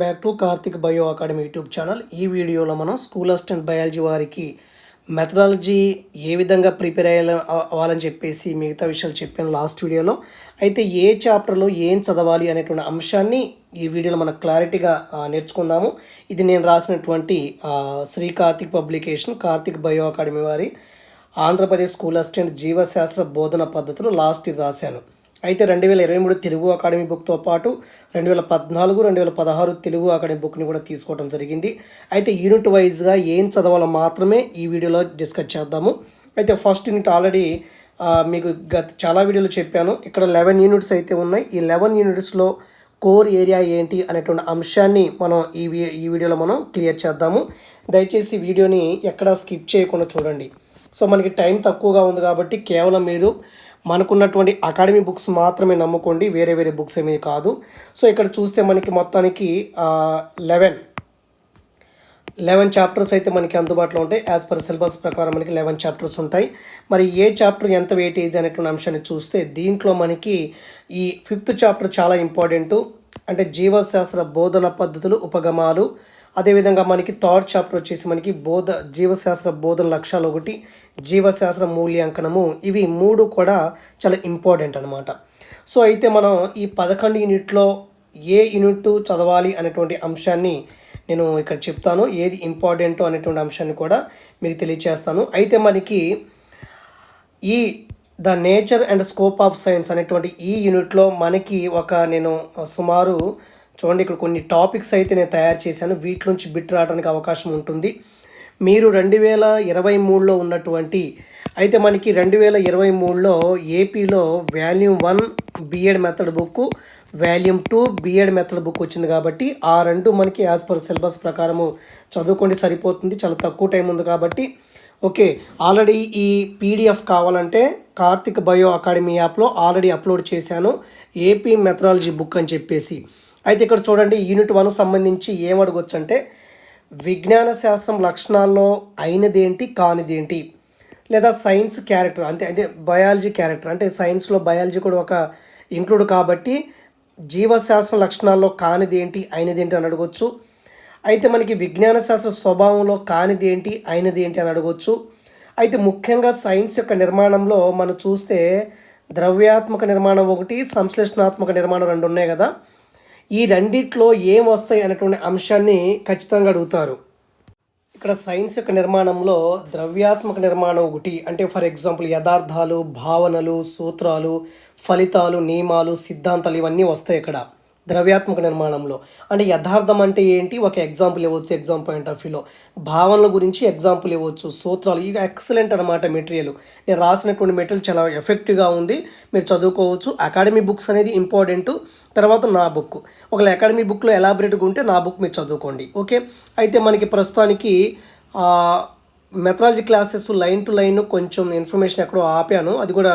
Back to Karthik Bio Academy YouTube channel ఈ వీడియోలో మనం స్కూల్ అసిస్టెంట్ బయాలజీ వారికి మెథడాలజీ ఏ విధంగా ప్రిపేర్ అయ్యాలి అవ్వాలని చెప్పేసి మిగతా విషయాలు చెప్పాను లాస్ట్ వీడియోలో. అయితే ఏ చాప్టర్లో ఏం చదవాలి అనేటువంటి అంశాన్ని ఈ వీడియోలో మనం క్లారిటీగా నేర్చుకుందాము. ఇది నేను రాసినటువంటి Sri Karthik publication Karthik Bio Academy వారి ఆంధ్రప్రదేశ్ స్కూల్ అసిస్టెంట్ జీవశాస్త్ర బోధన పద్ధతులు లాస్ట్ ఇయర్ రాశాను. అయితే రెండు వేల ఇరవై మూడు తెలుగు అకాడమీ బుక్తో పాటు రెండు వేల పద్నాలుగు రెండు వేల పదహారు తెలుగు అకాడమీ బుక్ని కూడా తీసుకోవడం జరిగింది. అయితే యూనిట్ వైజ్గా ఏం చదవాలో మాత్రమే ఈ వీడియోలో డిస్కస్ చేద్దాము. అయితే ఫస్ట్ యూనిట్ ఆల్రెడీ మీకు గత చాలా వీడియోలు చెప్పాను. ఇక్కడ లెవెన్ యూనిట్స్ అయితే ఉన్నాయి. ఈ లెవెన్ యూనిట్స్లో కోర్ ఏరియా ఏంటి అనేటువంటి అంశాన్ని మనం ఈ వీ- ఈ వీడియోలో మనం క్లియర్ చేద్దాము. దయచేసి వీడియోని ఎక్కడా స్కిప్ చేయకుండా చూడండి. సో మనకి టైం తక్కువగా ఉంది కాబట్టి కేవలం మీరు మనకున్నటువంటి అకాడమీ బుక్స్ మాత్రమే నమ్ముకోండి. వేరే వేరే బుక్స్ ఏమీ కాదు. సో ఇక్కడ చూస్తే మనకి మొత్తానికి లెవెన్. లెవెన్ చాప్టర్స్ అయితే మనకి అందుబాటులో ఉంటాయి. యాజ్ పర్ సిలబస్ ప్రకారం మనకి లెవెన్ చాప్టర్స్ ఉంటాయి. మరి ఏ చాప్టర్ ఎంత వెయిటేజ్ అనేటువంటి అంశాన్ని చూస్తే దీంట్లో మనకి ఈ ఫిఫ్త్ చాప్టర్ చాలా ఇంపార్టెంట్ అంటే జీవశాస్త్ర బోధన పద్ధతులు ఉపగమాలు అదేవిధంగా మనకి థర్డ్ చాప్టర్ వచ్చేసి మనకి బోధ జీవశాస్త్ర బోధన లక్ష్యాలు ఒకటి జీవశాస్త్ర మూల్యాంకనము. ఇవి మూడు కూడా చాలా ఇంపార్టెంట్ అనమాట సో అయితే మనం ఈ పదకొండు యూనిట్లో ఏ యూనిట్ చదవాలి అనేటువంటి అంశాన్ని నేను ఇక్కడ చెప్తాను. ఏది ఇంపార్టెంట్ అనేటువంటి అంశాన్ని కూడా మీకు తెలియచేస్తాను. అయితే మనకి ఈ the nature and scope of science అనేటువంటి ఈ యూనిట్లో మనకి ఒక నేను సుమారు చూడండి ఇక్కడ కొన్ని టాపిక్స్ అయితే నేను తయారు చేశాను. వీటిలోంచి బిట్ రావడానికి అవకాశం ఉంటుంది. మీరు రెండు వేల ఇరవై మూడులో ఉన్నటువంటి అయితే మనకి రెండు వేల ఇరవై మూడులో ఏపీలో volume one B Ed method book volume two B Ed method book వచ్చింది కాబట్టి ఆ రెండు మనకి యాజ్ పర్ సిలబస్ ప్రకారము చదువుకోండి సరిపోతుంది. చాలా తక్కువ టైం ఉంది కాబట్టి. ఓకే ఆల్రెడీ ఈ పీడిఎఫ్ కావాలంటే కార్తిక్ బయో అకాడమీ యాప్లో ఆల్రెడీ అప్లోడ్ చేశాను. ఏపీ మెథడాలజీ బుక్ అని చెప్పేసి. అయితే ఇక్కడ చూడండి యూనిట్ వన్ సంబంధించి ఏం అడగొచ్చు అంటే విజ్ఞాన శాస్త్రం లక్షణాల్లో అయినదేంటి కానిదేంటి? లేదా సైన్స్ క్యారెక్టర్ అంటే అంటే బయాలజీ క్యారెక్టర్ అంటే సైన్స్లో బయాలజీ కూడా ఒక ఇంక్లూడ్ కాబట్టి జీవశాస్త్ర లక్షణాల్లో కానిదేంటి అయినదేంటి అని అడగొచ్చు. అయితే మనకి విజ్ఞాన శాస్త్ర స్వభావంలో కానిదేంటి అయినదేంటి అని అడగొచ్చు. అయితే ముఖ్యంగా సైన్స్ యొక్క నిర్మాణంలో మనం చూస్తే ద్రవ్యాత్మక నిర్మాణం ఒకటి సంశ్లేషణాత్మక నిర్మాణం రెండు ఉన్నాయి కదా. ఈ రెండిట్లో ఏం వస్తాయి అనేటువంటి అంశాన్ని ఖచ్చితంగా అడుగుతారు. ఇక్కడ సైన్స్ యొక్క నిర్మాణంలో ద్రవ్యాత్మక నిర్మాణం ఒకటి అంటే ఫర్ ఎగ్జాంపుల్ యథార్థాలు భావనలు సూత్రాలు ఫలితాలు నియమాలు సిద్ధాంతాలు ఇవన్నీ వస్తాయి ఇక్కడ. ద్రవ్యాత్మక నిర్మాణంలో. అంటే యథార్థం అంటే ఏంటి? ఒక ఎగ్జాంపుల్ ఇవ్వచ్చు ఎగ్జామ్ పాయింట్ ఆఫ్ వ్యూలో భావనల గురించి ఎగ్జాంపుల్ ఇవ్వచ్చు సూత్రాలు. ఇవి ఎక్సలెంట్ అనమాట మెటీరియల్. నేను రాసినటువంటి మెటీరియల్ చాలా ఎఫెక్టివ్గా ఉంది. మీరు చదువుకోవచ్చు. అకాడమీ బుక్స్ అనేది ఇంపార్టెంట్ తర్వాత నా బుక్ ఒకవేళ అకాడమీ బుక్లో ఎలాబరేట్గా ఉంటే నా బుక్ మీరు చదువుకోండి. ఓకే? అయితే మనకి ప్రస్తుతానికి methodology classes line to line కొంచెం ఇన్ఫర్మేషన్ ఎక్కడో ఆపాను. అది కూడా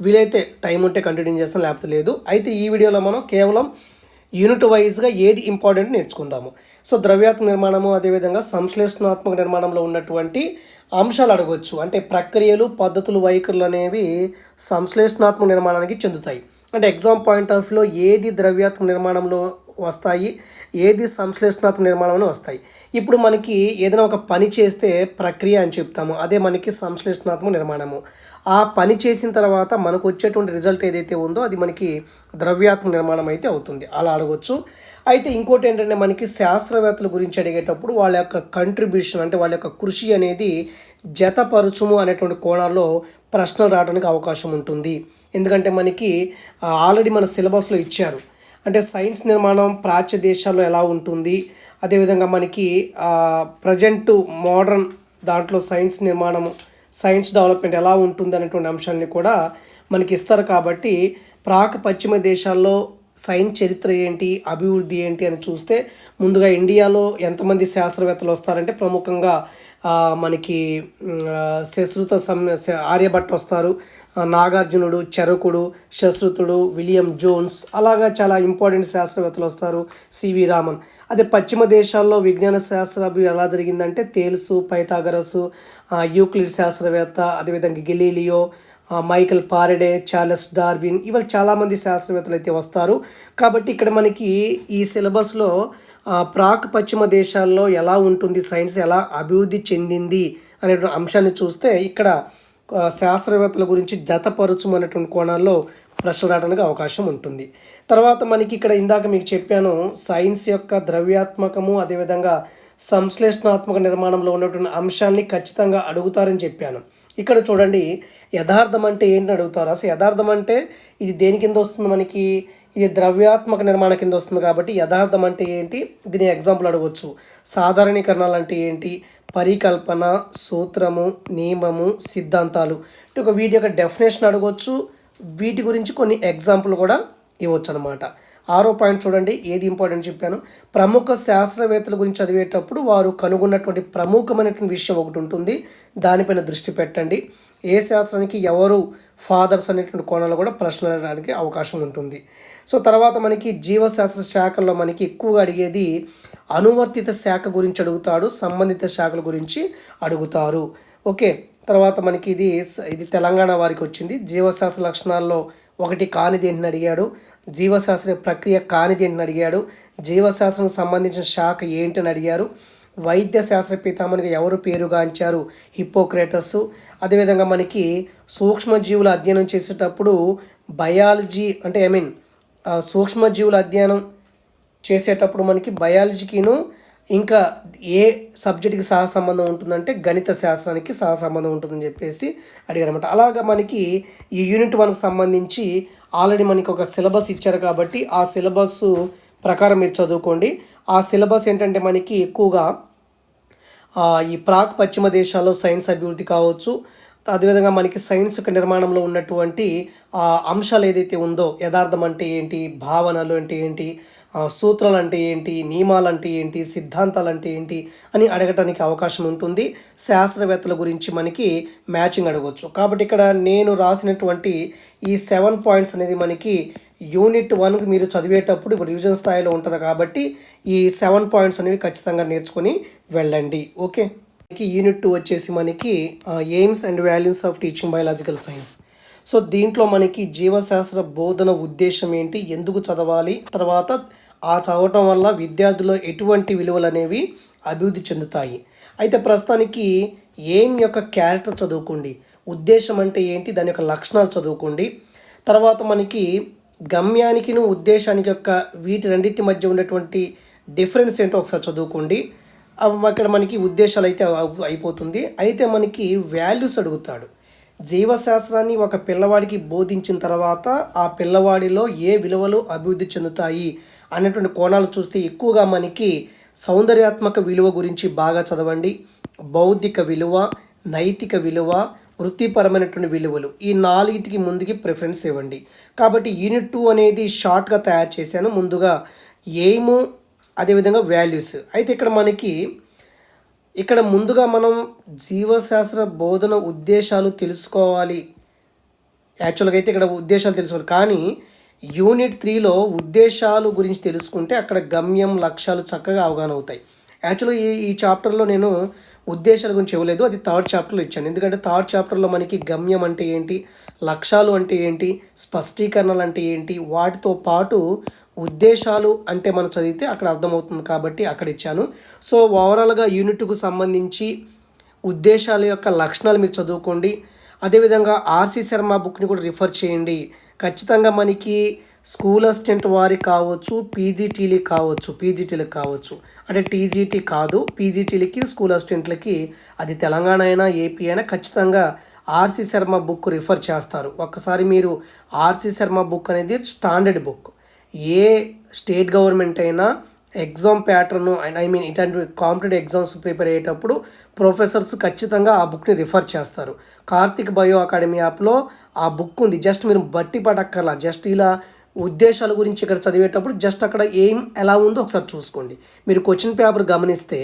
వీలైతే టైం ఉంటే కంటిన్యూ చేస్తాను లేకపోతే లేదు. అయితే ఈ వీడియోలో మనం కేవలం యూనిట్ వైజ్గా ఏది ఇంపార్టెంట్ నేర్చుకుందాము. సో ద్రవ్యాత్మక నిర్మాణము అదేవిధంగా సంశ్లేషణాత్మక నిర్మాణంలో ఉన్నటువంటి అంశాలు అడగవచ్చు అంటే ప్రక్రియలు పద్ధతులు వైఖరులు అనేవి సంశ్లేషణాత్మక నిర్మాణానికి చెందుతాయి. అంటే ఎగ్జామ్ పాయింట్ ఆఫ్ వ్యూలో ఏది ద్రవ్యాత్మక నిర్మాణంలో వస్తాయి ఏది సంశ్లేషణాత్మక నిర్మాణంలో వస్తాయి. ఇప్పుడు మనకి ఏదైనా ఒక పని చేస్తే ప్రక్రియ అని చెప్తాము. అదే మనకి సంశ్లేషణాత్మక నిర్మాణము. ఆ పని చేసిన తర్వాత మనకు వచ్చేటువంటి రిజల్ట్ ఏదైతే ఉందో అది మనకి ద్రవ్యాత్మక నిర్మాణం అయితే అవుతుంది. అలా అడగొచ్చు. అయితే ఇంకోటి ఏంటంటే మనకి శాస్త్రవేత్తల గురించి అడిగేటప్పుడు వాళ్ళ యొక్క కంట్రిబ్యూషన్ అంటే వాళ్ళ యొక్క కృషి అనేది జతపరుచుము అనేటువంటి కోణాల్లో ప్రశ్నలు రావడానికి అవకాశం ఉంటుంది. ఎందుకంటే మనకి ఆల్రెడీ మన సిలబస్లో ఇచ్చారు. అంటే సైన్స్ నిర్మాణం ప్రాచ్య దేశాల్లో ఎలా ఉంటుంది? అదేవిధంగా మనకి ప్రజెంట్ మోడర్న్ దాంట్లో సైన్స్ నిర్మాణము సైన్స్ డెవలప్మెంట్ ఎలా ఉంటుంది అనేటువంటి అంశాన్ని కూడా మనకి ఇస్తారు కాబట్టి ప్రాక్ పశ్చిమ దేశాల్లో సైన్స్ చరిత్ర ఏంటి అభివృద్ధి ఏంటి అని చూస్తే ముందుగా ఇండియాలో ఎంతమంది శాస్త్రవేత్తలు వస్తారంటే ప్రముఖంగా మనకి శశ్రుత సం ఆర్యభట్ వస్తారు నాగార్జునుడు చరకుడు శశ్రుతుడు విలియం జోన్స్ అలాగా చాలా ఇంపార్టెంట్ శాస్త్రవేత్తలు వస్తారు సివి రామన్. అదే పశ్చిమ దేశాల్లో విజ్ఞాన శాస్త్ర అభివృద్ధి ఎలా జరిగిందంటే తేల్సు పైథాగరసు యూక్లిడ్ శాస్త్రవేత్త అదేవిధంగా Galileo Michael Faraday Charles Darwin ఇవాళ చాలామంది శాస్త్రవేత్తలు అయితే వస్తారు. కాబట్టి ఇక్కడ మనకి ఈ సిలబస్లో ప్రాక్ పశ్చిమ దేశాల్లో ఎలా ఉంటుంది సైన్స్ ఎలా అభివృద్ధి చెందింది అనేటువంటి అంశాన్ని చూస్తే ఇక్కడ శాస్త్రవేత్తల గురించి జతపరచుమనేటువంటి కోణాల్లో ప్రశ్న రావడానికి అవకాశం ఉంటుంది. తర్వాత మనకి ఇక్కడ ఇందాక మీకు చెప్పాను సైన్స్ యొక్క ద్రవ్యాత్మకము అదేవిధంగా సంశ్లేషణాత్మక నిర్మాణంలో ఉన్నటువంటి అంశాన్ని ఖచ్చితంగా అడుగుతారని చెప్పాను. ఇక్కడ చూడండి యథార్థం అంటే ఏంటి అడుగుతారు. అసలు యథార్థం అంటే ఇది దేని కింద వస్తుంది మనకి? ఇది ద్రవ్యాత్మక నిర్మాణం కింద వస్తుంది కాబట్టి యథార్థం అంటే ఏంటి? దీని ఎగ్జాంపుల్ అడగవచ్చు సాధారణీకరణాలు అంటే ఏంటి? పరికల్పన సూత్రము నియమము సిద్ధాంతాలు. ఒక వీటి యొక్క డెఫినేషన్ అడగవచ్చు వీటి గురించి కొన్ని ఎగ్జాంపుల్ కూడా ఇవ్వచ్చు అనమాట ఆరో పాయింట్ చూడండి ఏది ఇంపార్టెంట్ చెప్పాను. ప్రముఖ శాస్త్రవేత్తల గురించి చదివేటప్పుడు వారు కనుగొన్నటువంటి ప్రముఖమైనటువంటి విషయం ఒకటి ఉంటుంది. దానిపైన దృష్టి పెట్టండి. ఏ శాస్త్రానికి ఎవరు ఫాదర్స్ అనేటువంటి కోణాలు కూడా ప్రశ్నలు అడగడానికి అవకాశం ఉంటుంది. సో తర్వాత మనకి జీవశాస్త్ర శాఖల్లో మనకి ఎక్కువగా అడిగేది అనువర్తిత శాఖ గురించి అడుగుతాడు సంబంధిత శాఖల గురించి అడుగుతారు. ఓకే తర్వాత మనకి ఇది ఇది తెలంగాణ వారికి వచ్చింది. జీవశాస్త్ర లక్షణాల్లో ఒకటి కానిది ఏంటని అడిగాడు. జీవశాస్త్ర ప్రక్రియ కానిది అని అడిగాడు. జీవశాస్త్రానికి సంబంధించిన శాఖ ఏంటని అడిగారు. వైద్య శాస్త్ర పితామనికి ఎవరు పేరుగాంచారు హిప్పోక్రేటస్ అదేవిధంగా మనకి సూక్ష్మజీవుల అధ్యయనం చేసేటప్పుడు బయాలజీ అంటే ఐ మీన్ సూక్ష్మజీవుల అధ్యయనం చేసేటప్పుడు మనకి బయాలజీకిను ఇంకా ఏ సబ్జెక్ట్కి సహ సంబంధం ఉంటుందంటే గణిత శాస్త్రానికి సహ సంబంధం ఉంటుందని చెప్పేసి అడిగారు అనమాట అలాగా మనకి ఈ యూనిట్ వన్కి సంబంధించి ఆల్రెడీ మనకి ఒక సిలబస్ ఇచ్చారు కాబట్టి ఆ సిలబస్ ప్రకారం మీరు చదువుకోండి. ఆ సిలబస్ ఏంటంటే మనకి ఎక్కువగా ఈ ప్రాక్ పశ్చిమ దేశాల్లో సైన్స్ అభివృద్ధి కావచ్చు అదేవిధంగా మనకి సైన్స్ యొక్క నిర్మాణంలో ఉన్నటువంటి ఆ అంశాలు ఏదైతే ఉందో యథార్థం అంటే ఏంటి భావనలు అంటే ఏంటి సూత్రాలు అంటే ఏంటి నియమాలు అంటే ఏంటి సిద్ధాంతాలు అంటే ఏంటి అని అడగటానికి అవకాశం ఉంటుంది. శాస్త్రవేత్తల గురించి మనకి మ్యాచింగ్ అడగవచ్చు కాబట్టి ఇక్కడ నేను రాసినటువంటి ఈ సెవెన్ పాయింట్స్ అనేది మనకి యూనిట్ వన్కి మీరు చదివేటప్పుడు ఇప్పుడు రివిజన్ స్థాయిలో ఉంటుంది కాబట్టి ఈ సెవెన్ పాయింట్స్ అనేవి ఖచ్చితంగా నేర్చుకొని వెళ్ళండి. ఓకే? మనకి యూనిట్ టూ వచ్చేసి మనకి aims and values of teaching biological science so దీంట్లో మనకి జీవశాస్త్ర బోధన ఉద్దేశం ఏంటి ఎందుకు చదవాలి తర్వాత ఆ చదవటం వల్ల విద్యార్థుల్లో ఎటువంటి విలువలు అనేవి అభివృద్ధి చెందుతాయి. అయితే ప్రస్తుతానికి ఏం యొక్క క్యారెక్టర్ చదువుకోండి ఉద్దేశం అంటే ఏంటి దాని యొక్క లక్షణాలు చదువుకోండి. తర్వాత మనకి గమ్యానికిను ఉద్దేశానికి యొక్క వీటి రెండింటి మధ్య ఉన్నటువంటి డిఫరెన్స్ ఏంటో ఒకసారి చదువుకోండి. అక్కడ మనకి ఉద్దేశాలు అయితే అయిపోతుంది. అయితే మనకి వాల్యూస్ అడుగుతాడు. జీవశాస్త్రాన్ని ఒక పిల్లవాడికి బోధించిన తర్వాత ఆ పిల్లవాడిలో ఏ విలువలు అభివృద్ధి చెందుతాయి అనేటువంటి కోణాలు చూస్తే ఎక్కువగా మనకి సౌందర్యాత్మక విలువ గురించి బాగా చదవండి. బౌద్ధిక విలువ నైతిక విలువ వృత్తిపరమైనటువంటి విలువలు ఈ నాలుగిటికి ముందుకి ప్రిఫరెన్స్ ఇవ్వండి. కాబట్టి యూనిట్ టూ అనేది షార్ట్గా తయారు చేశాను. ముందుగా ఎయిము అదేవిధంగా వాల్యూస్. అయితే ఇక్కడ మనకి ఇక్కడ ముందుగా మనం జీవశాస్త్ర బోధన ఉద్దేశాలు తెలుసుకోవాలి. యాక్చువల్గా అయితే ఇక్కడ ఉద్దేశాలు తెలుసుకోవాలి. కానీ యూనిట్ త్రీలో ఉద్దేశాలు గురించి తెలుసుకుంటే అక్కడ గమ్యం లక్ష్యాలు చక్కగా అవగాహన అవుతాయి. యాక్చువల్గా ఈ ఈ చాప్టర్లో నేను ఉద్దేశాల గురించి ఇవ్వలేదు అది థర్డ్ చాప్టర్లో ఇచ్చాను. ఎందుకంటే థర్డ్ చాప్టర్లో మనకి గమ్యం అంటే ఏంటి లక్ష్యాలు అంటే ఏంటి స్పష్టీకరణలు అంటే ఏంటి వాటితో పాటు ఉద్దేశాలు అంటే మనం చదివితే అక్కడ అర్థమవుతుంది కాబట్టి అక్కడ ఇచ్చాను. సో ఓవరాల్గా యూనిట్కు సంబంధించి ఉద్దేశాల యొక్క లక్షణాలు మీరు చదువుకోండి. అదేవిధంగా ఆర్సీ శర్మ బుక్ని కూడా రిఫర్ చేయండి. ఖచ్చితంగా మనకి స్కూల్ అసిస్టెంట్ వారికి కావచ్చు పీజీటీలకి కావచ్చు పీజీటీలకు కావచ్చు. అంటే టీజీటీ కాదు పీజీటీలకి స్కూల్ అసిస్టెంట్లకి అది తెలంగాణ అయినా ఏపీ అయినా ఖచ్చితంగా ఆర్సి శర్మ బుక్ రిఫర్ చేస్తారు. ఒక్కసారి మీరు ఆర్సి శర్మ బుక్ అనేది స్టాండర్డ్ బుక్. ఏ స్టేట్ గవర్నమెంట్ అయినా ఎగ్జామ్ ప్యాటర్న్ ఐ మీన్ ఇట్లాంటి కాంపిటేటివ్ ఎగ్జామ్స్ ప్రిపేర్ అయ్యేటప్పుడు ప్రొఫెసర్స్ ఖచ్చితంగా ఆ బుక్ని రిఫర్ చేస్తారు. కార్తిక్ బయో అకాడమీ యాప్లో ఆ బుక్ ఉంది. జస్ట్ మీరు బట్టి పడక్కర్లా. జస్ట్ ఇలా ఉద్దేశాల గురించి ఇక్కడ చదివేటప్పుడు జస్ట్ అక్కడ ఏం ఎలా ఉందో ఒకసారి చూసుకోండి. మీరు క్వశ్చన్ పేపర్ గమనిస్తే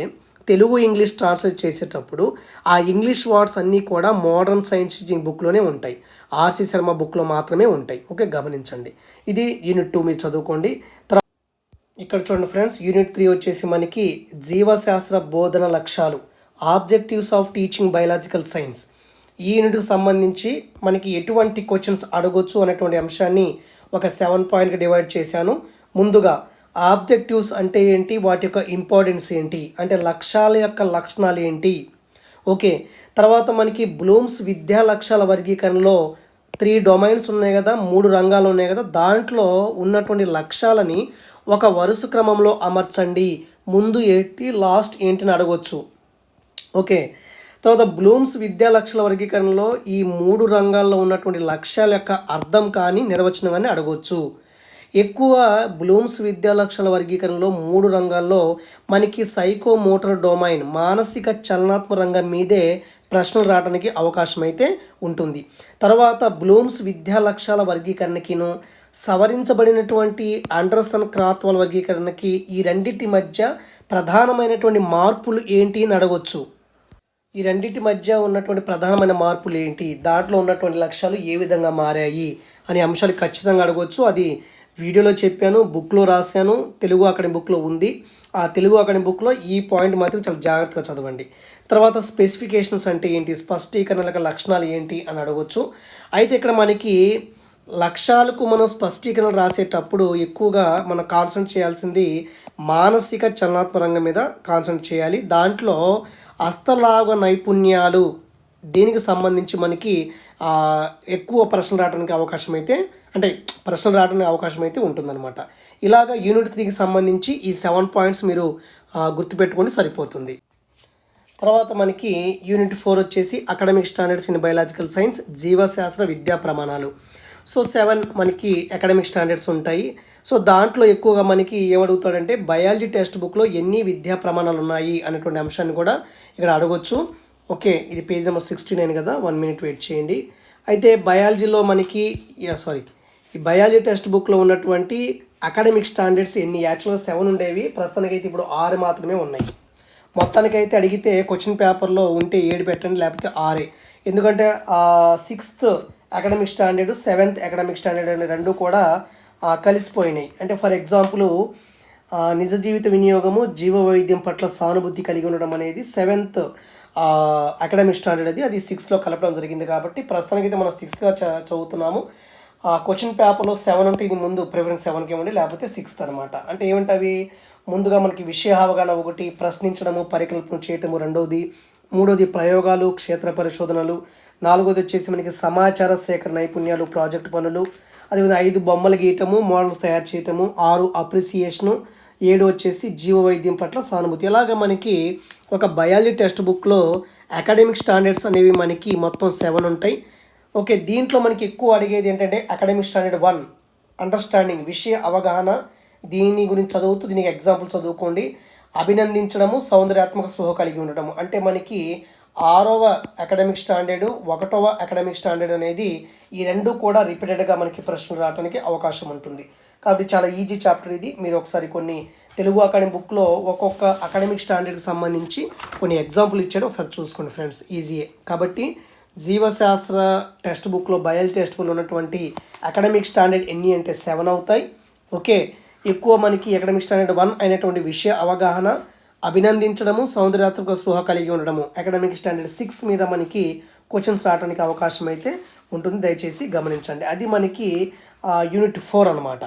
తెలుగు ఇంగ్లీష్ ట్రాన్స్లేట్ చేసేటప్పుడు ఆ ఇంగ్లీష్ వర్డ్స్ అన్నీ కూడా మోడర్న్ సైన్స్ టీచింగ్ బుక్లోనే ఉంటాయి. ఆర్సి శర్మ బుక్లో మాత్రమే ఉంటాయి. ఓకే గమనించండి. ఇది యూనిట్ టూ మీరు చదువుకోండి. తర్వాత ఇక్కడ చూడండి ఫ్రెండ్స్ యూనిట్ త్రీ వచ్చేసి మనకి జీవశాస్త్ర బోధన లక్ష్యాలు. Objectives of teaching biological science. ఈ యూనిట్కి సంబంధించి మనకి ఎటువంటి క్వశ్చన్స్ అడగొచ్చు అనేటువంటి అంశాన్ని ఒక సెవెన్ పాయింట్కి డివైడ్ చేశాను. ముందుగా ఆబ్జెక్టివ్స్ అంటే ఏంటి? వాటి యొక్క ఇంపార్టెన్స్ ఏంటి? అంటే లక్ష్యాల యొక్క లక్షణాలు ఏంటి? ఓకే. తర్వాత మనకి బ్లూమ్స్ విద్యా లక్ష్యాల వర్గీకరణలో త్రీ డొమైన్స్ ఉన్నాయి కదా మూడు రంగాలు ఉన్నాయి కదా దాంట్లో ఉన్నటువంటి లక్ష్యాలని ఒక వరుస క్రమంలో అమర్చండి. ముందు ఏంటి లాస్ట్ ఏంటిని అడగొచ్చు. ఓకే. తర్వాత బ్లూమ్స్ విద్యా లక్ష్యాల వర్గీకరణలో ఈ మూడు రంగాల్లో ఉన్నటువంటి లక్ష్యాల యొక్క అర్థం కానీ నిర్వచనం అని అడగవచ్చు ఎక్కువ బ్లూమ్స్ విద్యా లక్ష్యాల వర్గీకరణలో మూడు రంగాల్లో మనకి సైకో మోటార్ డొమైన్ మానసిక చలనాత్మక రంగం మీదే ప్రశ్నలు రావడానికి అవకాశం అయితే ఉంటుంది. తర్వాత బ్లూమ్స్ విద్యా లక్ష్యాల వర్గీకరణకిను సవరించబడినటువంటి అండర్సన్ క్రాత్వాల్ వర్గీకరణకి ఈ రెండింటి మధ్య ప్రధానమైనటువంటి మార్పులు ఏంటి అని అడగొచ్చు. ఈ రెండింటి మధ్య ఉన్నటువంటి ప్రధానమైన మార్పులు ఏంటి దాంట్లో ఉన్నటువంటి లక్ష్యాలు ఏ విధంగా మారాయి అనే అంశాలు ఖచ్చితంగా అడగవచ్చు అది వీడియోలో చెప్పాను బుక్లో రాశాను తెలుగు అకాడమీ బుక్లో ఉంది. ఆ తెలుగు అకాడమీ బుక్లో ఈ పాయింట్ మాత్రం చాలా జాగ్రత్తగా చదవండి. తర్వాత స్పెసిఫికేషన్స్ అంటే ఏంటి? స్పష్టీకరణల లక్షణాలు ఏంటి అని అడగవచ్చు అయితే ఇక్కడ మనకి లక్ష్యాలకు మనం స్పష్టీకరణ రాసేటప్పుడు ఎక్కువగా మనం కాన్సన్ట్రేట్ చేయాల్సింది మానసిక చలనాత్మక రంగం మీద కాన్సన్ట్రేట్ చేయాలి. దాంట్లో హస్తలాగ నైపుణ్యాలు దీనికి సంబంధించి మనకి ఎక్కువ ప్రశ్నలు రావడానికి అవకాశం అయితే అంటే ప్రశ్నలు రావడానికి అవకాశం అయితే ఉంటుందన్నమాట. ఇలాగ యూనిట్ త్రీకి సంబంధించి ఈ సెవెన్ పాయింట్స్ మీరు ఆ, గుర్తుపెట్టుకొని సరిపోతుంది. తర్వాత మనకి యూనిట్ ఫోర్ వచ్చేసి academic standards in biological science జీవశాస్త్ర విద్యా ప్రమాణాలు. సో సెవెన్ మనకి అకాడమిక్ స్టాండర్డ్స్ ఉంటాయి. సో దాంట్లో ఎక్కువగా మనకి ఏమడుగుతాడంటే బయాలజీ టెక్స్ట్ బుక్లో ఎన్ని విద్యా ప్రమాణాలు ఉన్నాయి అనేటువంటి అంశాన్ని కూడా ఇక్కడ అడగొచ్చు. ఓకే ఇది పేజ్ నెంబర్ సిక్స్టీ నైన్ కదా వన్ మినిట్ వెయిట్ చేయండి. అయితే బయాలజీలో మనకి సారీ ఈ బయాలజీ టెక్స్ట్ బుక్లో ఉన్నటువంటి అకాడమిక్ స్టాండర్డ్స్ ఎన్ని? యాక్చువల్గా సెవెన్ ఉండేవి ప్రస్తుతానికైతే ఇప్పుడు ఆరు మాత్రమే ఉన్నాయి. మొత్తానికైతే అడిగితే క్వశ్చన్ పేపర్లో ఉంటే ఏడు పెట్టండి లేకపోతే ఆరే. ఎందుకంటే sixth academic standard seventh academic standard అనే రెండు కూడా కలిసిపోయినాయి. అంటే ఫర్ ఎగ్జాంపుల్ నిజ జీవిత వినియోగము జీవ వైద్యం పట్ల సానుభూతి కలిగి ఉండడం అనేది సెవెంత్ అకాడమిక్ స్టాండర్డ్ అది. అది సిక్స్త్లో కలపడం జరిగింది కాబట్టి ప్రస్తుతానికైతే మనం సిక్స్త్గా చ చదువుతున్నాము. ఆ క్వశ్చన్ పేపర్లో సెవెన్ అంటే ఇది ముందు ప్రిఫరెన్స్ సెవెన్కి ఇవ్వండి లేకపోతే సిక్స్త్ అనమాట అంటే ఏమంటవి? ముందుగా మనకి విషయ అవగాహన ఒకటి ప్రశ్నించడము పరికల్పన చేయటము రెండవది మూడవది ప్రయోగాలు క్షేత్ర పరిశోధనలు నాలుగోది వచ్చేసి మనకి సమాచార సేకరణ నైపుణ్యాలు ప్రాజెక్ట్ పనులు అదేవిధంగా ఐదు బొమ్మలు గీయటము మోడల్స్ తయారు చేయటము ఆరు అప్రిసియేషను ఏడు వచ్చేసి జీవ వైద్యం పట్ల సానుభూతి. ఇలాగ మనకి ఒక బయాలజీ టెక్స్ట్ బుక్లో అకాడమిక్ స్టాండర్డ్స్ అనేవి మనకి మొత్తం సెవెన్ ఉంటాయి. ఓకే దీంట్లో మనకి ఎక్కువ అడిగేది ఏంటంటే అకాడమిక్ స్టాండర్డ్ వన్ అండర్స్టాండింగ్ విషయ అవగాహన దీని గురించి చదువుతూ దీనికి ఎగ్జాంపుల్ చదువుకోండి. అభినందించడము సౌందర్యాత్మక స్పృహ కలిగి ఉండటము. అంటే మనకి ఆరవ అకాడమిక్ స్టాండర్డ్ ఒకటవ అకాడమిక్ స్టాండర్డ్ అనేది ఈ రెండు కూడా రిపీటెడ్గా మనకి ప్రశ్నలు రావడానికి అవకాశం ఉంటుంది. కాబట్టి చాలా ఈజీ చాప్టర్ ఇది. మీరు ఒకసారి కొన్ని తెలుగు అకాడమిక్ బుక్లో ఒక్కొక్క అకాడమిక్ స్టాండర్డ్కి సంబంధించి కొన్ని ఎగ్జాంపుల్ ఇచ్చాడు. ఒకసారి చూసుకోండి ఫ్రెండ్స్ ఈజీయే కాబట్టి జీవశాస్త్ర టెక్స్ట్ బుక్లో బయాలజీ టెక్స్ట్ బుక్లో ఉన్నటువంటి అకాడమిక్ స్టాండర్డ్ ఎన్ని అంటే సెవెన్ అవుతాయి. ఓకే. ఎక్కువ మనకి అకాడమిక్ స్టాండర్డ్ వన్ అయినటువంటి విషయ అవగాహన అభినందించడము సౌందర్యాత్మక స్పృహ కలిగి ఉండడము. అకాడమిక్ స్టాండర్డ్ సిక్స్ మీద మనకి క్వశ్చన్స్ రావడానికి అవకాశం అయితే ఉంటుంది. దయచేసి గమనించండి. అది మనకి యూనిట్ ఫోర్ అనమాట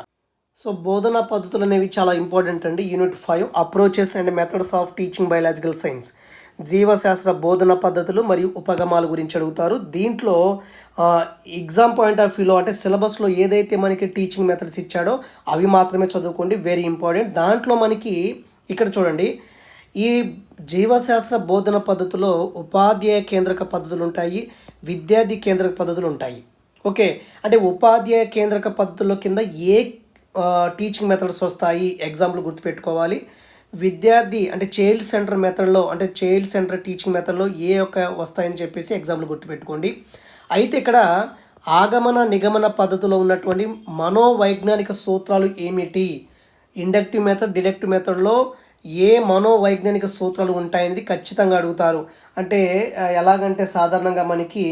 సో బోధనా పద్ధతులు అనేవి చాలా ఇంపార్టెంట్ అండి. Unit five approaches and methods of teaching biological science జీవశాస్త్ర బోధన పద్ధతులు మరియు ఉపగమాల గురించి అడుగుతారు. దీంట్లో ఎగ్జామ్ పాయింట్ ఆఫ్ వ్యూలో అంటే సిలబస్లో ఏదైతే మనకి టీచింగ్ మెథడ్స్ ఇచ్చాడో అవి మాత్రమే చదువుకోండి. వెరీ ఇంపార్టెంట్ దాంట్లో మనకి ఇక్కడ చూడండి. ఈ జీవశాస్త్ర బోధన పద్ధతిలో ఉపాధ్యాయ కేంద్రక పద్ధతులు ఉంటాయి విద్యార్థి కేంద్రక పద్ధతులు ఉంటాయి. ఓకే అంటే ఉపాధ్యాయ కేంద్రక పద్ధతుల కింద ఏ టీచింగ్ మెథడ్స్ వస్తాయి? ఎగ్జాంపుల్ గుర్తుపెట్టుకోవాలి. విద్యార్థి అంటే చైల్డ్ సెంటర్ మెథడ్లో అంటే చైల్డ్ సెంటర్ టీచింగ్ మెథడ్లో ఏ యొక్క వస్తాయని చెప్పేసి ఎగ్జాంపుల్ గుర్తుపెట్టుకోండి. అయితే ఇక్కడ ఆగమన నిగమన పద్ధతిలో ఉన్నటువంటి మనోవైజ్ఞానిక సూత్రాలు ఏమిటి? ఇండక్టివ్ మెథడ్ డిడక్టివ్ మెథడ్లో ఏ మనోవైజ్ఞానిక సూత్రాలు ఉంటాయనేది ఖచ్చితంగా అడుగుతారు. అంటే ఎలాగంటే సాధారణంగా మనకి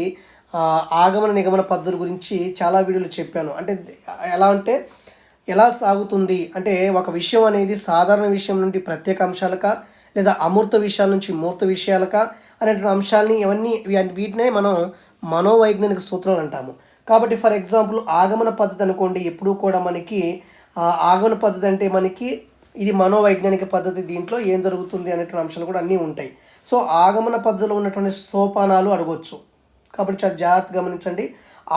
ఆగమన నిగమన పద్ధతుల గురించి చాలా వీడియోలు చెప్పాను. అంటే ఎలా అంటే ఎలా సాగుతుంది? అంటే ఒక విషయం అనేది సాధారణ విషయం నుండి ప్రత్యేక అంశాలకా లేదా అమూర్త విషయాల నుంచి మూర్త విషయాలకా అనేటువంటి అంశాలని ఇవన్నీ వీటినే మనం మనోవైజ్ఞానిక సూత్రాలు అంటాము. కాబట్టి ఫర్ ఎగ్జాంపుల్ ఆగమన పద్ధతి అనుకోండి ఎప్పుడూ కూడా మనకి ఆగమన పద్ధతి అంటే మనకి ఇది మనోవైజ్ఞానిక పద్ధతి దీంట్లో ఏం జరుగుతుంది అనేటువంటి అంశాలు కూడా అన్నీ ఉంటాయి. సో ఆగమన పద్ధతిలో ఉన్నటువంటి సోపానాలు అడగొచ్చు. కాబట్టి చాలా జాగ్రత్త గమనించండి.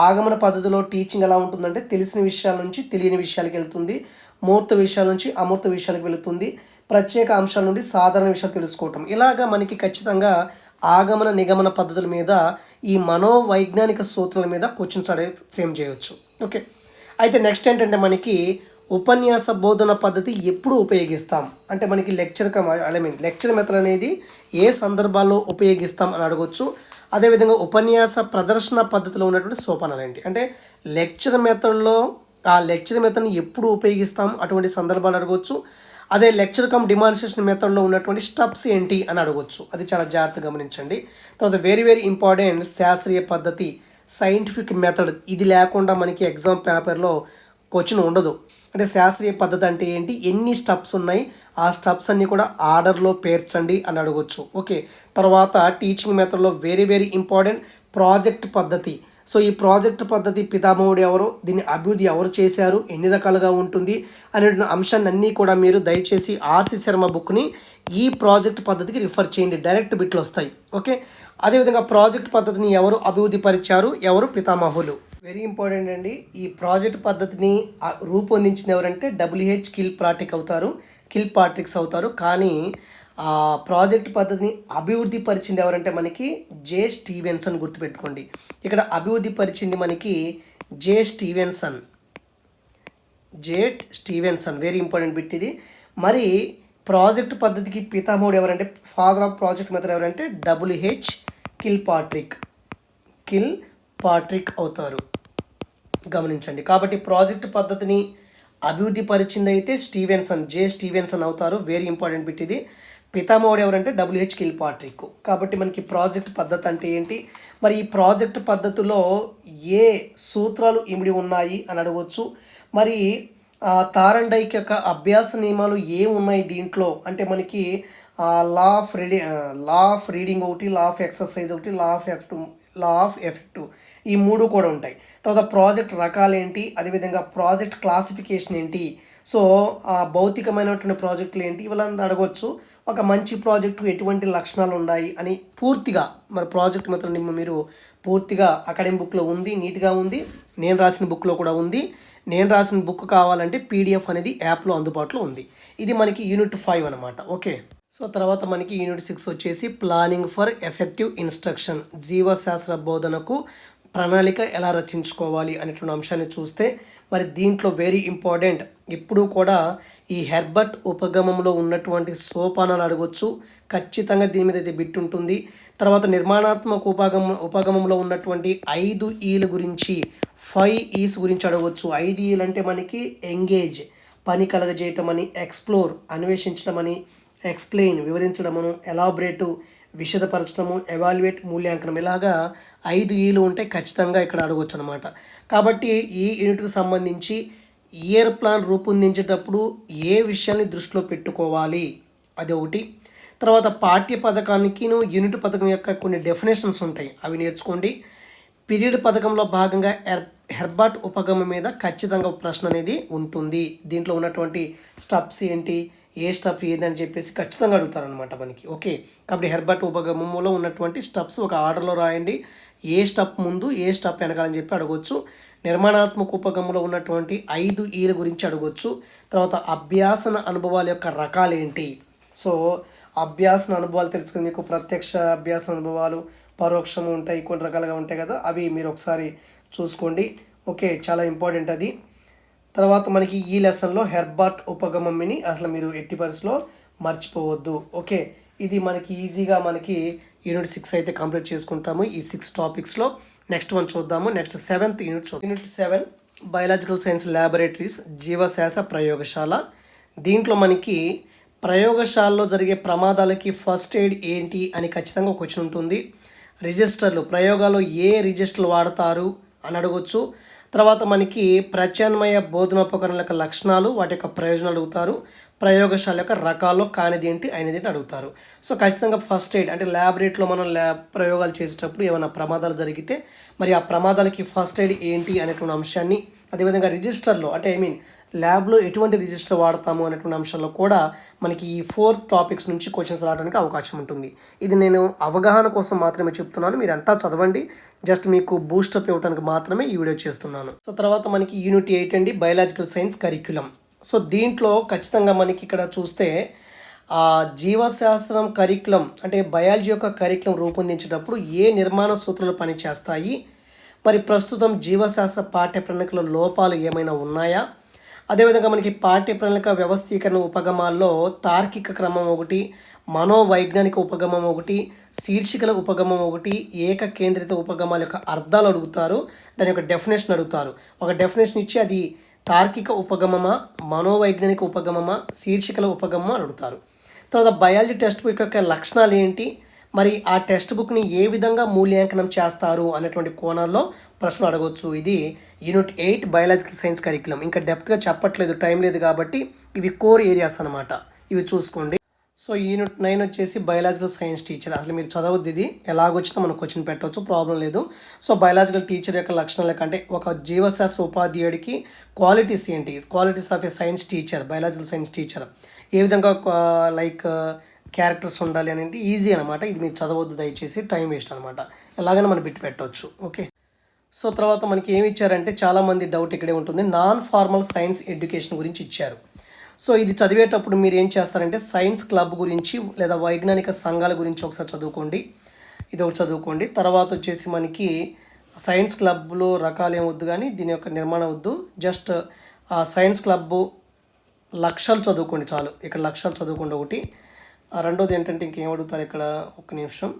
ఆగమన పద్ధతిలో టీచింగ్ ఎలా ఉంటుందంటే తెలిసిన విషయాల నుంచి తెలియని విషయాలకు వెళ్తుంది. మూర్త విషయాల నుంచి అమూర్త విషయాలకు వెళుతుంది. ప్రత్యేక అంశాల నుండి సాధారణ విషయాలు తెలుసుకోవటం. ఇలాగా మనకి ఖచ్చితంగా ఆగమన నిగమన పద్ధతుల మీద ఈ మనోవైజ్ఞానిక సూత్రాల మీద క్వశ్చన్స్ అడే ఫ్రేమ్ చేయవచ్చు ఓకే అయితే నెక్స్ట్ ఏంటంటే మనకి ఉపన్యాస బోధన పద్ధతి ఎప్పుడు ఉపయోగిస్తాం? అంటే మనకి lecture I mean lecture method అనేది ఏ సందర్భాల్లో ఉపయోగిస్తాం అని అడగొచ్చు. అదేవిధంగా ఉపన్యాస ప్రదర్శన పద్ధతిలో ఉన్నటువంటి సోపానాలు ఏంటి? అంటే లెక్చర్ మెథడ్లో ఆ లెక్చర్ మెథడ్ని ఎప్పుడు ఉపయోగిస్తాం అటువంటి సందర్భాలు అడగవచ్చు అదే లెక్చర్ కమ్ డిమాన్స్ట్రేషన్ మెథడ్లో ఉన్నటువంటి స్టెప్స్ ఏంటి అని అడగవచ్చు అది చాలా జాగ్రత్తగా గమనించండి. తర్వాత వెరీ వెరీ ఇంపార్టెంట్ శాస్త్రీయ పద్ధతి సైంటిఫిక్ మెథడ్ ఇది లేకుండా మనకి ఎగ్జామ్ పేపర్లో క్వశ్చన్ ఉండదు. అంటే శాస్త్రీయ పద్ధతి అంటే ఏంటి? ఎన్ని స్టెప్స్ ఉన్నాయి? ఆ స్టెప్స్ అన్నీ కూడా ఆర్డర్లో పేర్చండి అని అడగొచ్చు. ఓకే. తర్వాత టీచింగ్ మెథడ్లో వెరీ వెరీ ఇంపార్టెంట్ ప్రాజెక్ట్ పద్ధతి. సో ఈ ప్రాజెక్ట్ పద్ధతి పితామహుడు ఎవరు? దీన్ని అభివృద్ధి ఎవరు చేశారు? ఎన్ని రకాలుగా ఉంటుంది? అనే అంశాన్ని అన్నీ కూడా మీరు దయచేసి ఆర్సి శర్మ బుక్ని ఈ ప్రాజెక్ట్ పద్ధతికి రిఫర్ చేయండి. డైరెక్ట్ బిట్లు వస్తాయి. ఓకే. అదేవిధంగా ప్రాజెక్ట్ పద్ధతిని ఎవరు అభివృద్ధి పరిచారు? ఎవరు? పితామహులు. వెరీ ఇంపార్టెంట్ అండి. ఈ ప్రాజెక్ట్ పద్ధతిని రూపొందించిన ఎవరంటే డబ్ల్యూహెచ్ కిల్ ప్రాటిక్ అవుతారు. కిల్ పాట్రిక్స్ అవుతారు. కానీ ఆ ప్రాజెక్ట్ పద్ధతిని అభివృద్ధి పరిచింది ఎవరంటే మనకి జే స్టీవెన్సన్ గుర్తుపెట్టుకోండి. ఇక్కడ అభివృద్ధి పరిచింది మనకి J Stevenson. J Stevenson very important bit ఇది. మరి ప్రాజెక్ట్ పద్ధతికి పితామహుడు ఎవరంటే ఫాదర్ ఆఫ్ ప్రాజెక్ట్ మెథడ్ ఎవరంటే WH Kilpatrick. Kilpatrick అవుతారు. గమనించండి. కాబట్టి ప్రాజెక్ట్ పద్ధతిని అభివృద్ధి పరిచింది అయితే స్టీవెన్సన్ జే స్టీవెన్సన్ అవుతారు. వెరీ ఇంపార్టెంట్ బిట్ ఇది. పితామహుడు ఎవరంటే డబ్ల్యూహెచ్ కిల్ పాట్రిక్ కాబట్టి మనకి ప్రాజెక్ట్ పద్ధతి అంటే ఏంటి? మరి ఈ ప్రాజెక్ట్ పద్ధతిలో ఏ సూత్రాలు ఇమిడి ఉన్నాయి అని అడగవచ్చు మరి ఆ, తారండైక్ యొక్క అభ్యాస నియమాలు ఏమి ఉన్నాయి దీంట్లో? అంటే మనకి law of reading law of reading ఒకటి లా ఆఫ్ ఎక్సర్సైజ్ ఒకటి law of effect law of effect. ఈ మూడు కూడా ఉంటాయి. తర్వాత ప్రాజెక్ట్ రకాలు ఏంటి అదేవిధంగా ప్రాజెక్ట్ క్లాసిఫికేషన్ ఏంటి సో ఆ భౌతికమైనటువంటి ప్రాజెక్టులు ఏంటి ఇవన్నీ అడగవచ్చు ఒక మంచి ప్రాజెక్టు ఎటువంటి లక్షణాలు ఉన్నాయి అని పూర్తిగా మరి ప్రాజెక్ట్ మాత్రం మీరు పూర్తిగా అకాడమిక్ బుక్లో ఉంది నీట్గా ఉంది నేను రాసిన బుక్లో కూడా ఉంది. నేను రాసిన బుక్ కావాలంటే పీడిఎఫ్ అనేది యాప్లో అందుబాటులో ఉంది. ఇది మనకి యూనిట్ ఫైవ్ అనమాట ఓకే? సో తర్వాత మనకి యూనిట్ సిక్స్ వచ్చేసి ప్లానింగ్ ఫర్ ఎఫెక్టివ్ ఇన్స్ట్రక్షన్ జీవశాస్త్ర బోధనకు ప్రణాళిక ఎలా రచించుకోవాలి అనేటువంటి అంశాన్ని చూస్తే మరి దీంట్లో వెరీ ఇంపార్టెంట్ ఇప్పుడు కూడా ఈ హెర్బర్ట్ ఉపగమంలో ఉన్నటువంటి సోపానాలు అడగొచ్చు. ఖచ్చితంగా దీని మీద అయితే బిట్ ఉంటుంది. తర్వాత నిర్మాణాత్మక ఉపగమ ఉపగమంలో ఉన్నటువంటి ఐదు e ఈల గురించి ఫైవ్ ఈస్ గురించి అడగవచ్చు ఐదు e ఈలు అంటే మనకి ఎంగేజ్ పని కలగజేయటం అని ఎక్స్ప్లోర్ అన్వేషించడం అని ఎక్స్ప్లెయిన్ వివరించడమును ఎలాబరేటు విషదపరచడము ఎవాల్యుయేట్ మూల్యాంకనం ఇలాగా ఐదు ఈలు ఉంటే ఖచ్చితంగా ఇక్కడ అడగవచ్చు అనమాట కాబట్టి ఈ యూనిట్కి సంబంధించి ఇయర్ ప్లాన్ రూపొందించేటప్పుడు ఏ విషయాన్ని దృష్టిలో పెట్టుకోవాలి? అది ఒకటి తర్వాత పాఠ్య పథకానికి యూనిట్ పథకం యొక్క కొన్ని డెఫినేషన్స్ ఉంటాయి అవి నేర్చుకోండి. పీరియడ్ పథకంలో భాగంగా ఎర్ హెర్బర్ట్ ఉపగమం మీద ఖచ్చితంగా ప్రశ్న అనేది ఉంటుంది. దీంట్లో ఉన్నటువంటి స్టెప్స్ ఏంటి? ఏ స్టప్ ఏదని చెప్పేసి ఖచ్చితంగా అడుగుతారనమాట మనకి. ఓకే కాబట్టి హెర్బర్ట్ ఉపగమంలో ఉన్నటువంటి స్టెప్స్ ఒక ఆర్డర్లో రాయండి. ఏ స్టెప్ ముందు ఏ స్టెప్ వెనకాలని చెప్పి అడగవచ్చు నిర్మాణాత్మక ఉపగమంలో ఉన్నటువంటి ఐదు ఈల గురించి అడగవచ్చు తర్వాత అభ్యాసన అనుభవాల యొక్క రకాలు ఏంటి సో అభ్యాసన అనుభవాలు తెలుసుకుని మీకు ప్రత్యక్ష అభ్యాస అనుభవాలు పరోక్షము ఉంటాయి కొన్ని రకాలుగా ఉంటాయి కదా అవి మీరు ఒకసారి చూసుకోండి. ఓకే చాలా ఇంపార్టెంట్ అది. తర్వాత మనకి ఈ లెసన్లో హెర్బార్ట్ ఉపగమమిని అసలు మీరు ఎట్టి పరిస్థితిలో మర్చిపోవద్దు. ఓకే ఇది మనకి ఈజీగా మనకి యూనిట్ సిక్స్ అయితే కంప్లీట్ చేసుకుంటాము ఈ సిక్స్ టాపిక్స్లో. నెక్స్ట్ వన్ చూద్దాము. Next seventh unit unit seven biological science laboratories జీవశాస్త్ర ప్రయోగశాల. దీంట్లో మనకి ప్రయోగశాలలో జరిగే ప్రమాదాలకి ఫస్ట్ ఎయిడ్ ఏంటి అని ఖచ్చితంగా ఒక క్వశ్చన్ ఉంటుంది. రిజిస్టర్లు ప్రయోగాలు ఏ రిజిస్టర్లు వాడతారు అని అడగొచ్చు. తర్వాత మనకి ప్రత్యామ్నాయ బోధనోపకరణల యొక్క లక్షణాలు వాటి యొక్క ప్రయోజనాలు అడుగుతారు. ప్రయోగశాల యొక్క రకాల్లో కానిది ఏంటి అయినది ఏంటి అడుగుతారు. సో ఖచ్చితంగా ఫస్ట్ ఎయిడ్ అంటే ల్యాబరేటరీలో మనం ల్యాబ్ ప్రయోగాలు చేసేటప్పుడు ఏమైనా ప్రమాదాలు జరిగితే మరి ఆ ప్రమాదాలకి ఫస్ట్ ఎయిడ్ ఏంటి అనేటువంటి అంశాన్ని అదేవిధంగా రిజిస్టర్లో అంటే ఐ మీన్ ల్యాబ్లో ఎటువంటి రిజిస్టర్ వాడతాము అనేటువంటి అంశాల్లో కూడా మనకి ఈ ఫోర్ టాపిక్స్ నుంచి క్వశ్చన్స్ రావడానికి అవకాశం ఉంటుంది. ఇది నేను అవగాహన కోసం మాత్రమే చెప్తున్నాను. మీరు అంతా చదవండి. జస్ట్ మీకు బూస్టప్ ఇవ్వడానికి మాత్రమే ఈ వీడియో చేస్తున్నాను. సో తర్వాత మనకి యూనిట్ ఎయిట్ అండి బయలాజికల్ సైన్స్ కరిక్యులం. సో దీంట్లో ఖచ్చితంగా మనకి ఇక్కడ చూస్తే ఆ జీవశాస్త్రం కరికులం అంటే బయాలజీ యొక్క కరిక్యులం రూపొందించేటప్పుడు ఏ నిర్మాణ సూత్రాలు పనిచేస్తాయి? మరి ప్రస్తుతం జీవశాస్త్ర పాఠ్య ప్రణాళికలో లోపాలు ఏమైనా ఉన్నాయా? అదేవిధంగా మనకి పాఠ్య ప్రణాళిక వ్యవస్థీకరణ ఉపగమాల్లో తార్కిక క్రమం ఒకటి మనోవైజ్ఞానిక ఉపగమం ఒకటి శీర్షికల ఉపగమం ఒకటి ఏక కేంద్రిత ఉపగమాల యొక్క అర్థాలు అడుగుతారు దాని యొక్క డెఫినేషన్ అడుగుతారు. ఒక డెఫినేషన్ ఇచ్చి అది తార్కిక ఉపగమమా మనోవైజ్ఞానిక ఉపగమమా శీర్షికల ఉపగమమా అడుగుతారు. తర్వాత బయాలజీ టెక్స్ట్ బుక్ యొక్క లక్షణాలు ఏంటి? మరి ఆ టెక్స్ట్ బుక్ని ఏ విధంగా మూల్యాంకనం చేస్తారు అనేటువంటి కోణాల్లో ప్రశ్నలు అడగవచ్చు ఇది unit eight biological science curriculum. ఇంకా డెప్త్గా చెప్పట్లేదు టైం లేదు కాబట్టి ఇవి కోర్ ఏరియాస్ అనమాట ఇవి చూసుకోండి. సో యూనిట్ నైన్ వచ్చేసి బయాలజికల్ సైన్స్ టీచర్. అసలు మీరు చదవద్దు ఇది. ఎలాగొచ్చినా మనం క్వశ్చన్ పెట్టవచ్చు ప్రాబ్లం లేదు. సో బయాలజికల్ టీచర్ యొక్క లక్షణాలు అంటే ఒక జీవశాస్త్ర ఉపాధ్యాయుడికి క్వాలిటీస్ ఏంటి? Qualities of a science teacher biological science teacher. ఏ విధంగా లైక్ క్యారెక్టర్స్ ఉండాలి అనేది ఈజీ అనమాట ఇది మీరు చదవద్దు దయచేసి టైం వేస్ట్ అనమాట ఎలాగైనా మనం బిట్ పెట్టవచ్చు ఓకే? సో తర్వాత మనకి ఏమి ఇచ్చారంటే చాలామంది డౌట్ ఇక్కడే ఉంటుంది. నాన్ ఫార్మల్ సైన్స్ ఎడ్యుకేషన్ గురించి ఇచ్చారు. సో ఇది చదివేటప్పుడు మీరు ఏం చేస్తారంటే సైన్స్ క్లబ్ గురించి లేదా వైజ్ఞానిక సంఘాల గురించి ఒకసారి చదువుకోండి. ఇది ఒకటి చదువుకోండి. తర్వాత వచ్చేసి మనకి సైన్స్ క్లబ్లో రకాలు ఏమొద్దు కానీ దీని యొక్క నిర్మాణం వద్దు. జస్ట్ ఆ సైన్స్ క్లబ్ లక్షలు చదువుకోండి చాలు. ఇక్కడ లక్షలు చదువుకోండి ఒకటి. రెండోది ఏంటంటే ఇంకేం అడుగుతారు ఇక్కడ? ఒక నిమిషం.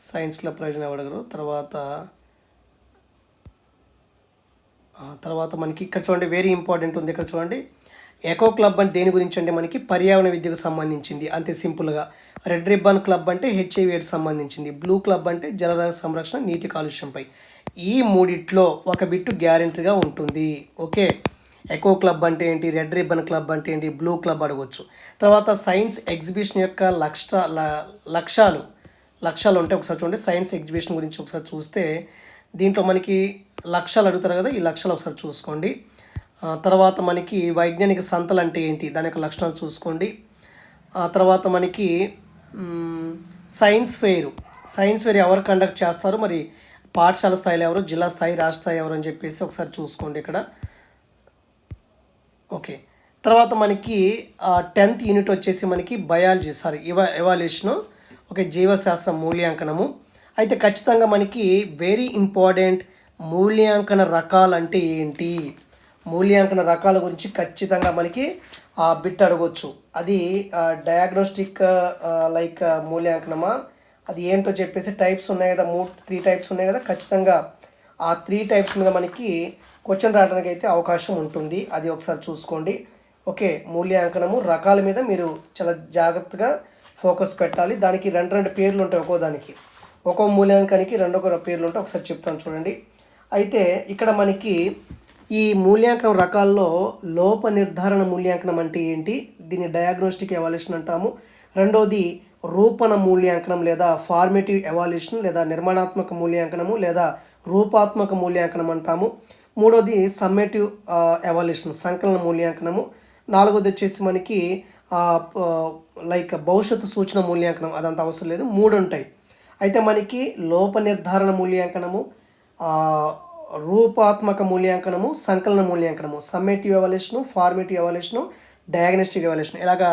సైన్స్లో ప్రయోజనం అడగరు తర్వాత తర్వాత మనకి ఇక్కడ చూడండి వెరీ ఇంపార్టెంట్ ఉంది ఇక్కడ చూడండి. ఎకో క్లబ్ అంటే దేని గురించి అంటే మనకి పర్యావరణ విద్యకు సంబంధించింది. అంతే సింపుల్గా రెడ్ రిబ్బన్ క్లబ్ అంటే హెచ్ఐవి సంబంధించింది. బ్లూ క్లబ్ అంటే జలర సంరక్షణ నీటి కాలుష్యంపై. ఈ మూడిట్లో ఒక బిట్టు గ్యారెంటీగా ఉంటుంది. ఓకే? ఎకో క్లబ్ అంటే ఏంటి? రెడ్ రిబ్బన్ క్లబ్ అంటే ఏంటి? బ్లూ క్లబ్ అడగవచ్చు తర్వాత సైన్స్ ఎగ్జిబిషన్ యొక్క లక్ష ల- లక్ష్యాలు లక్ష్యాలు ఉంటాయి ఒకసారి చూడండి. సైన్స్ ఎగ్జిబిషన్ గురించి ఒకసారి చూస్తే దీంట్లో మనకి లక్ష్యాలు అడుగుతారు కదా ఈ లక్ష్యాలు ఒకసారి చూసుకోండి. తర్వాత మనకి వైజ్ఞానిక సంతలు అంటే ఏంటి? దాని యొక్క లక్షణాలు చూసుకోండి. ఆ తర్వాత మనకి సైన్స్ ఫెయిర్. సైన్స్ ఫెయిర్ ఎవరు కండక్ట్ చేస్తారు? మరి పాఠశాల స్థాయిలో ఎవరు జిల్లా స్థాయి రాష్ట్ర స్థాయి ఎవరు అని చెప్పేసి ఒకసారి చూసుకోండి ఇక్కడ. ఓకే. తర్వాత మనకి టెన్త్ యూనిట్ వచ్చేసి మనకి బయాలజీ సారీ ఇవా ఎవాల్యూషను ఓకే జీవశాస్త్ర మూల్యాంకనము. అయితే ఖచ్చితంగా మనకి వెరీ ఇంపార్టెంట్ మూల్యాంకన రకాలు అంటే ఏంటి? మూల్యాంకన రకాల గురించి ఖచ్చితంగా మనకి ఆ బిట్ అడగవచ్చు అది డయాగ్నోస్టిక్ లైక్ మూల్యాంకనమా? అది ఏంటో చెప్పేసి టైప్స్ ఉన్నాయి కదా మూడు త్రీ టైప్స్ ఉన్నాయి కదా ఖచ్చితంగా ఆ త్రీ టైప్స్ మీద మనకి క్వశ్చన్ రావడానికి అయితే అవకాశం ఉంటుంది. అది ఒకసారి చూసుకోండి. ఓకే మూల్యాంకనము రకాల మీద మీరు చాలా జాగ్రత్తగా ఫోకస్ పెట్టాలి. దానికి రెండు రెండు పేర్లు ఉంటాయి ఒక్కో దానికి. ఒక్కో మూల్యాంకానికి రెండు ఒక పేర్లు ఉంటాయి. ఒకసారి చెప్తాను చూడండి. అయితే ఇక్కడ మనకి ఈ మూల్యాంకనం రకాల్లో లోప నిర్ధారణ మూల్యాంకనం అంటే ఏంటి? దీన్ని డయాగ్నోస్టిక్ ఎవాల్యూషన్ అంటాము. రెండోది రూపణ మూల్యాంకనం లేదా ఫార్మేటివ్ ఎవాల్యూషన్ లేదా నిర్మాణాత్మక మూల్యాంకనము లేదా రూపాత్మక మూల్యాంకనం అంటాము. మూడోది సమ్మేటివ్ ఎవాల్యూషన్ సంకలన మూల్యాంకనము. నాలుగోది వచ్చేసి మనకి లైక్ భవిష్యత్తు సూచన మూల్యాంకనం అదంతా అవసరం లేదు. మూడు ఉంటాయి అయితే మనకి లోప నిర్ధారణ మూల్యాంకనము రూపాత్మక మూల్యాంకనము సంకలన మూల్యాంకనము. Summative evaluation formative evaluation diagnostic evaluation ఇలాగా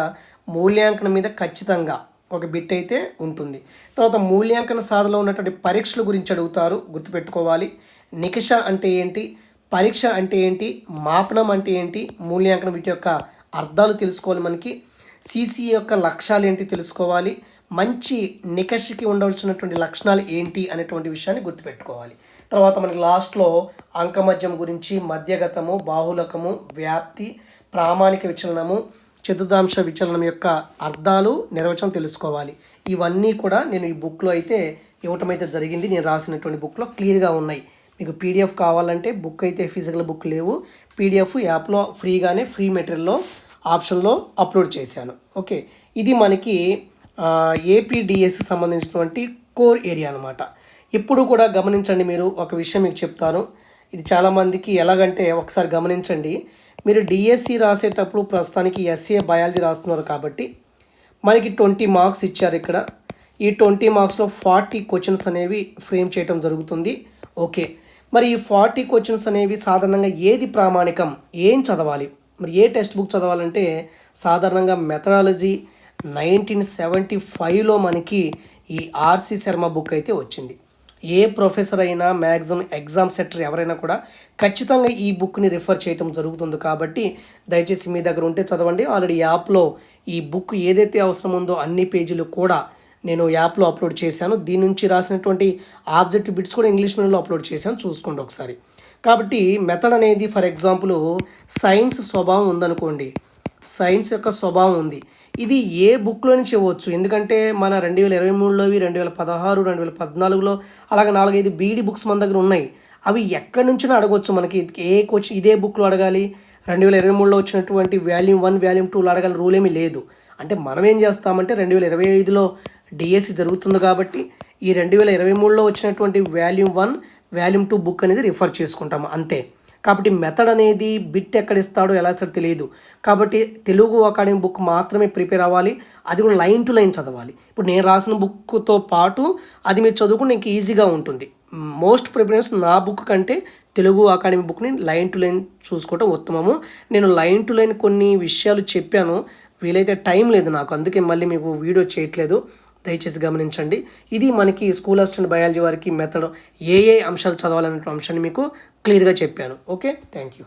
మూల్యాంకనం మీద ఖచ్చితంగా ఒక బిట్ అయితే ఉంటుంది. తర్వాత మూల్యాంకన సాధనలో ఉన్నటువంటి పరీక్షల గురించి అడుగుతారు గుర్తుపెట్టుకోవాలి. నికష అంటే ఏంటి? పరీక్ష అంటే ఏంటి? మాపనం అంటే ఏంటి? మూల్యాంకనం వీటి యొక్క అర్థాలు తెలుసుకోవాలి మనకి. సిసి యొక్క లక్ష్యాలు ఏంటి తెలుసుకోవాలి. మంచి నికషికి ఉండవలసినటువంటి లక్షణాలు ఏంటి అనేటువంటి విషయాన్ని గుర్తుపెట్టుకోవాలి. తర్వాత మనకి లాస్ట్లో అంకమద్యం గురించి మధ్యగతము బాహులకము వ్యాప్తి ప్రామాణిక విచలనము చతుర్థాంశ విచలనం యొక్క అర్థాలు నిర్వచనం తెలుసుకోవాలి. ఇవన్నీ కూడా నేను ఈ బుక్లో అయితే ఇవ్వటం అయితే జరిగింది. నేను రాసినటువంటి బుక్లో క్లియర్గా ఉన్నాయి. మీకు పీడిఎఫ్ కావాలంటే బుక్ అయితే ఫిజికల్ బుక్ లేవు. పీడిఎఫ్ యాప్లో ఫ్రీగానే ఫ్రీ మెటీరియల్లో ఆప్షన్లో అప్లోడ్ చేశాను. ఓకే ఇది మనకి ఏపీడిఎస్ సంబంధించినటువంటి కోర్ ఏరియా అనమాట ఇప్పుడు కూడా గమనించండి మీరు ఒక విషయం మీకు చెప్తాను. ఇది చాలామందికి ఎలాగంటే ఒకసారి గమనించండి. మీరు డిఎస్సి రాసేటప్పుడు ప్రస్తుతానికి ఎస్ఏ బయాలజీ రాస్తున్నారు కాబట్టి మనకి ట్వంటీ మార్క్స్ ఇచ్చారు ఇక్కడ. ఈ ట్వంటీ మార్క్స్లో ఫార్టీ క్వశ్చన్స్ అనేవి ఫ్రేమ్ చేయటం జరుగుతుంది. ఓకే మరి ఈ ఫార్టీ క్వశ్చన్స్ అనేవి సాధారణంగా ఏది ప్రామాణికం? ఏం చదవాలి? మరి ఏ టెక్స్ట్ బుక్ చదవాలంటే సాధారణంగా మెథడాలజీ నైన్టీన్ సెవెంటీ ఫైవ్లో మనకి ఈ ఆర్సి శర్మ బుక్ అయితే వచ్చింది. ఏ ప్రొఫెసర్ అయినా మ్యాక్సిమం ఎగ్జామ్ సెటర్ ఎవరైనా కూడా ఖచ్చితంగా ఈ బుక్ని రిఫర్ చేయటం జరుగుతుంది కాబట్టి దయచేసి మీ దగ్గర ఉంటే చదవండి. ఆల్రెడీ యాప్లో ఈ బుక్ ఏదైతే అవసరం ఉందో అన్ని పేజీలు కూడా నేను యాప్లో అప్లోడ్ చేశాను. దీని నుంచి రాసినటువంటి ఆబ్జెక్ట్ బిట్స్ కూడా ఇంగ్లీష్ మీడియంలో అప్లోడ్ చేశాను. చూసుకోండి ఒకసారి. కాబట్టి మెథడ్ అనేది ఫర్ ఎగ్జాంపుల్ సైన్స్ స్వభావం ఉందనుకోండి. సైన్స్ యొక్క స్వభావం ఉంది. ఇది ఏ బుక్లో నుంచి ఇవ్వచ్చు ఎందుకంటే మన రెండు వేల ఇరవై మూడులోవి రెండు వేల పదహారు రెండు వేల పద్నాలుగులో అలాగే నాలుగైదు బీడీ బుక్స్ మన దగ్గర ఉన్నాయి. అవి ఎక్కడి నుంచినా అడగవచ్చు మనకి. ఏ కోచ్ ఇదే బుక్లో అడగాలి? రెండు వేల ఇరవై మూడులో వచ్చినటువంటి వాల్యూమ్ వన్ వాల్యూమ్ టూలో అడగాలి రూల్ ఏమీ లేదు. అంటే మనం ఏం చేస్తామంటే రెండు వేల ఇరవై ఐదులో డిఎస్సి జరుగుతుంది కాబట్టి ఈ రెండు వేల ఇరవై మూడులో వచ్చినటువంటి volume one volume two book అనేది రిఫర్ చేసుకుంటాము అంతే. కాబట్టి మెథడ్ అనేది బిట్ ఎక్కడ ఇస్తాడో ఎలా ఇస్తాడో తెలియదు. కాబట్టి తెలుగు అకాడమీ బుక్ మాత్రమే ప్రిపేర్ అవ్వాలి అది కూడా లైన్ టు లైన్ చదవాలి. ఇప్పుడు నేను రాసిన బుక్తో పాటు అది మీరు చదువుకుంటే ఇంక ఈజీగా ఉంటుంది. మోస్ట్ ప్రిఫరెన్స్ నా బుక్ కంటే తెలుగు అకాడమీ బుక్ని లైన్ టు లైన్ చూసుకోవటం ఉత్తమము. నేను లైన్ టు లైన్ కొన్ని విషయాలు చెప్పాను వీలైతే టైం లేదు నాకు అందుకే మళ్ళీ మీకు వీడియో చేయట్లేదు. దయచేసి గమనించండి. ఇది మనకి స్కూల్ అసిస్టెంట్ బయాలజీ వారికి మెథడ్ ఏ ఏ అంశాలు చదవాలనే అంశాన్ని మీకు క్లియర్గా చెప్పాను. Okay thank you